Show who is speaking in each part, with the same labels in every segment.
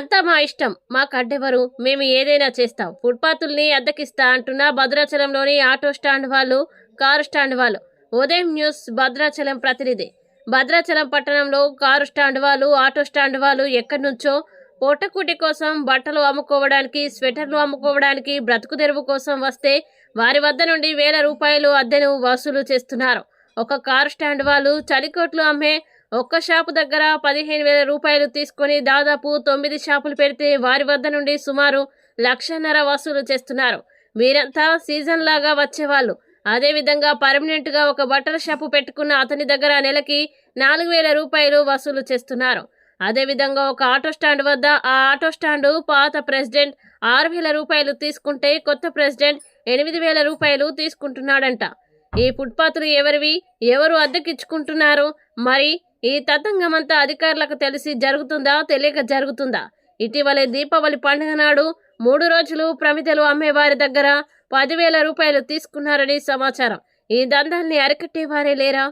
Speaker 1: అంతా మా ఇష్టం. మాకడ్డెవరు? మేము ఏదైనా చేస్తాం. ఫుట్పాతుల్ని అద్దెకిస్తా అంటున్న భద్రాచలంలోని ఆటో స్టాండ్ వాళ్ళు కారు స్టాండ్ వాళ్ళు. ఉదయం న్యూస్ భద్రాచలం ప్రతినిధి. భద్రాచలం పట్టణంలో కారు స్టాండ్ వాళ్ళు ఆటో స్టాండ్ వాళ్ళు ఎక్కడి నుంచో పొట్టకూటి కోసం బట్టలు అమ్ముకోవడానికి స్వెటర్లు అమ్ముకోవడానికి బ్రతుకు తెరువు కోసం వస్తే వారి వద్ద నుండి వేల రూపాయలు అద్దెను వసూలు చేస్తున్నారు. ఒక కారు స్టాండ్ వాళ్ళు చలికోట్లు అమ్మే ఒక్క షాపు దగ్గర పదిహేను వేల రూపాయలు తీసుకొని దాదాపు తొమ్మిది షాపులు పెడితే వారి వద్ద నుండి సుమారు లక్షన్నర వసూలు చేస్తున్నారు. వీరంతా సీజన్ లాగా వచ్చేవాళ్ళు. అదేవిధంగా పర్మనెంట్గా ఒక బట్టల షాపు పెట్టుకున్న అతని దగ్గర నెలకి నాలుగు వేల రూపాయలు వసూలు చేస్తున్నారు. అదేవిధంగా ఒక ఆటో స్టాండ్ వద్ద ఆ ఆటో స్టాండ్ పాత ప్రెసిడెంట్ ఆరు వేల రూపాయలు తీసుకుంటే కొత్త ప్రెసిడెంట్ ఎనిమిది వేల రూపాయలు తీసుకుంటున్నాడంట. ఈ ఫుట్పాత్లు ఎవరివి? ఎవరు అద్దెకిచ్చుకుంటున్నారు? మరి ఈ తతంగమంతా అధికారులకు తెలిసి జరుగుతుందా? తెలియక జరుగుతుందా? ఇటీవలే దీపావళి పండుగ నాడు మూడు రోజులు ప్రమితలు అమ్మేవారి దగ్గర పదివేల రూపాయలు తీసుకున్నారని సమాచారం. ఈ దందాల్ని అరికట్టేవారే లేరా?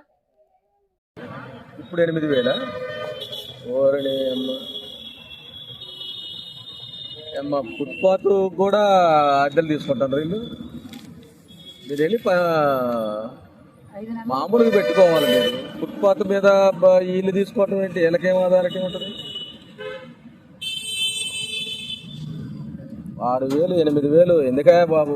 Speaker 2: ఇప్పుడు ఎనిమిది వేల? అమ్మ. ఫుట్పాత్ కూడా అద్దెలు తీసుకుంటారు వీళ్ళు మీరు వెళ్ళి మామూలుగా పెట్టుకోవాలి మీరు. ఫుట్పాత్ మీద ఇల్లు తీసుకోవటం ఏంటి? వీళ్ళకేం ఆధారకి ఉంటుంది ఆరు వేలు ఎనిమిది వేలు. ఎందుకయ్యా బాబు?